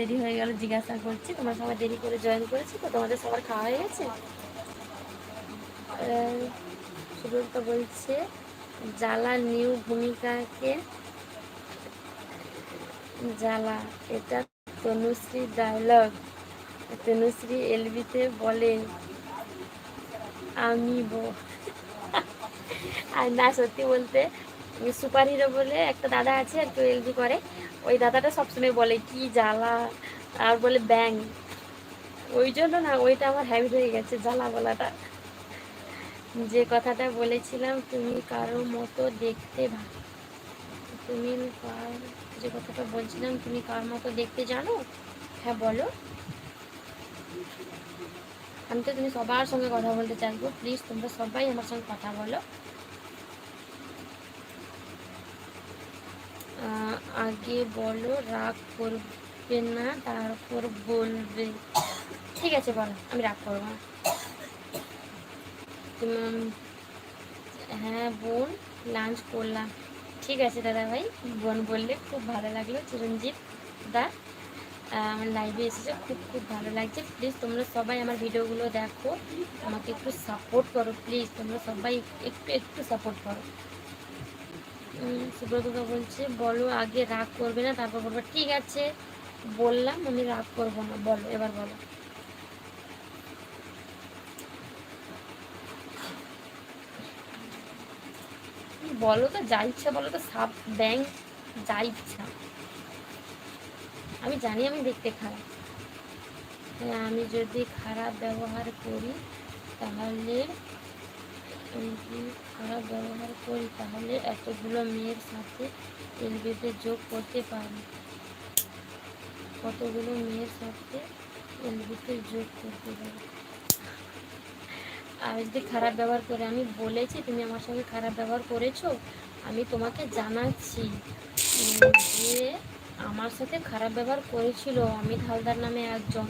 দেরি হয়ে গেল, জিজ্ঞাসা করছি, তোমরা সবাই দেরি করে জয়েন করেছি তো তোমাদের সবার খাওয়া হয়ে গেছে? সুব্রত বলছে, জ্বালা নিউ ভূমিকাকে, জ্বালা, এটা তনুশ্রী ডায়লগ তনুশ্রী এলবিতে বলেন আমি ব- আর না, সত্যি বলতে সুপার হিরো বলে একটা দাদা আছে আর কেউ এলবি করে। ওই দাদাটা সবসময় বলে, কি জ্বালা? আর বলে ব্যাং ওই জন্য না, ওইটা আমার হ্যাবিট হয়ে গেছে জ্বালা বলাটা। যে কথাটা বলেছিলাম, তুমি কারোর মতো দেখতে তুমি কার- যে কথাটা বলছিলাম, তুমি কার মতো দেখতে জানো? হ্যাঁ বলো। আমি তো তুমি সবার সঙ্গে কথা বলতে চাইব। প্লিজ তোমরা সবাই আমার সঙ্গে কথা বলো। আগে বলো, রাগ করবে না, তারপর বলবে। ঠিক আছে, বলো, আমি রাগ করব না। হ্যাঁ বোন লাঞ্চ করলাম। ঠিক আছে, দাদা ভাই, বোন বললে খুব ভালো লাগল, চিরঞ্জিত দা। আমার লাইভে এসেছে, খুব খুব ভালো লাগছে। প্লিজ তোমরা সবাই আমার ভিডিওগুলো দেখো। আমাকে একটু সাপোর্ট করো প্লিজ তোমরা সবাই একটু একটু সাপোর্ট করো। সুব্রতদা বলছে, বলো আগে রাগ করবে না, তারপর বলব, ঠিক আছে। বললাম, আমি রাগ করব না, বলো, এবার বলো। বলো তো, যা ইচ্ছা বলো তো, সাপ ব্যাং যা ইচ্ছা। আমি জানি আমি দেখতে খারাপ। হ্যাঁ আমি যদি খারাপ ব্যবহার করি, তাহলে যদি খারাপ ব্যবহার করি, তাহলে এতগুলো মেয়ের সাথে এলবিতে যোগ করতে পারি কতগুলো মেয়ের সাথে এলবিতে যোগ করতে পারি আর যদি খারাপ ব্যবহার করে, আমি বলেছি, তুমি আমার সঙ্গে খারাপ ব্যবহার করেছ? আমি তোমাকে জানাচ্ছি যে আমার সাথে খারাপ ব্যবহার করেছিল অমিত হালদার নামে একজন।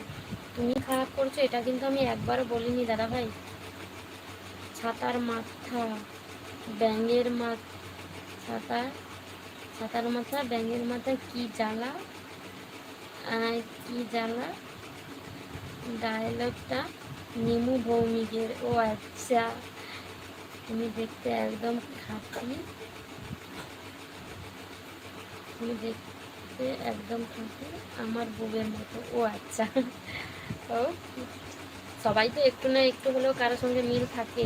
তুমি খারাপ করছ, এটা কিন্তু আমি একবারও বলিনি দাদা ভাই ছাতার মাথা, ব্যাঙের মাথা ছাতা ছাতার মাথা, ব্যাঙের মাথা কি জ্বালা? কি জ্বালা? ডায়লগটা নিমু ভৌমিকের। ও আচ্ছা তুমি দেখতে একদম খাঁটি। তুমি দেখতে একদম খাঁটি, আমার বউয়ের মতো। ও আচ্ছা। ও সবাই তো একটু না একটু হলেও কারোর সঙ্গে মিল থাকে।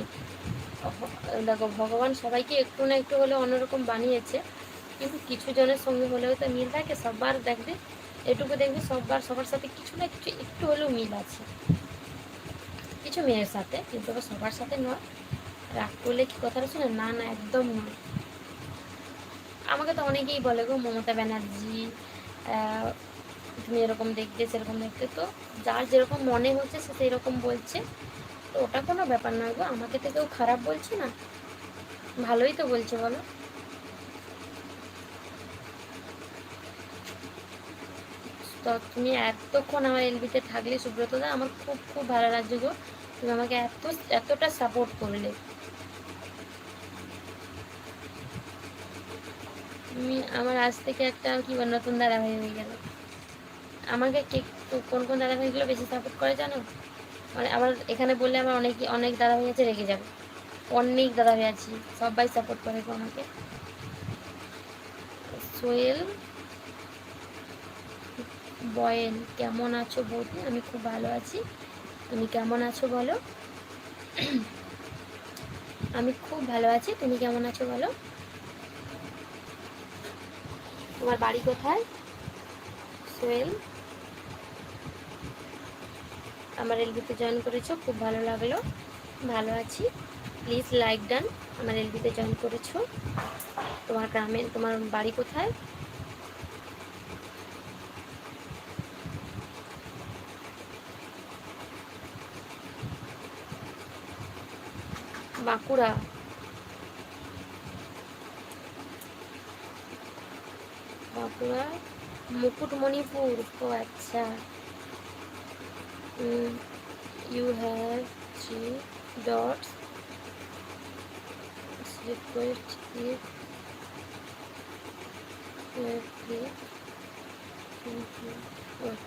দেখো, ভগবান সবাইকে একটু না একটু হলেও অন্যরকম বানিয়েছে। কিন্তু কিছু জনের সঙ্গে হলেও তো মিল থাকে, সবার দেখবে, এটুকু দেখবে সবার সবার সাথে কিছু না কিছু একটু হলেও মিল আছে। কিছু মেয়ের সাথে, কিন্তু সবার সাথে নয়। রাগ করলে কি কথাটা শুনে না না, একদম নয়। আমাকে তো অনেকেই বলে গো, মমতা ব্যানার্জি তুমি এরকম দেখতে সেরকম দেখতে। তো যার যেরকম মনে হচ্ছে, সে সেই রকম বলছে। তো ওটা কোনো ব্যাপার নয় গো, আমাকে তো কেউ খারাপ বলছে না। ভালোই তো বলছে, বলো। তো তুমি এতক্ষণ আমার এলবিতে থাকলে সুব্রতদা আমার খুব খুব ভালো লাগছে গো। তুমি আমাকে এত, এতটা সাপোর্ট করলে। তুমি আমার আজ থেকে একটা কি নতুন ধারাবাহিক হয়ে গেল। আমাকে কে কোন কোন ধারাবাহিকগুলো বেশি সাপোর্ট করে জানো? মানে আবার এখানে বললে আমার অনেক অনেক দাদাভাই আছে, রেগে যাবে। অনেক দাদাভাই আছে, সবাই সাপোর্ট করে আমাকে। সোহেল, বয়েন, কেমন আছো বৌদি? আমি খুব ভালো আছি। তুমি কেমন আছো বলো? আমি খুব ভালো আছি, তুমি কেমন আছো বলো? তোমার বাড়ি কোথায়? সোহেল আমার এলবিতে জয়েন করেছ, খুব ভালো লাগল। ভালো আছি। প্লিজ লাইক ডান আমার এলবিতে জয়েন করেছ। তোমার গ্রামে, তোমার বাড়ি কোথায়? বাঁকুড়া। বাঁকুড়া, মুকুটমণিপুর। ও আচ্ছা। you have three dots. Request it where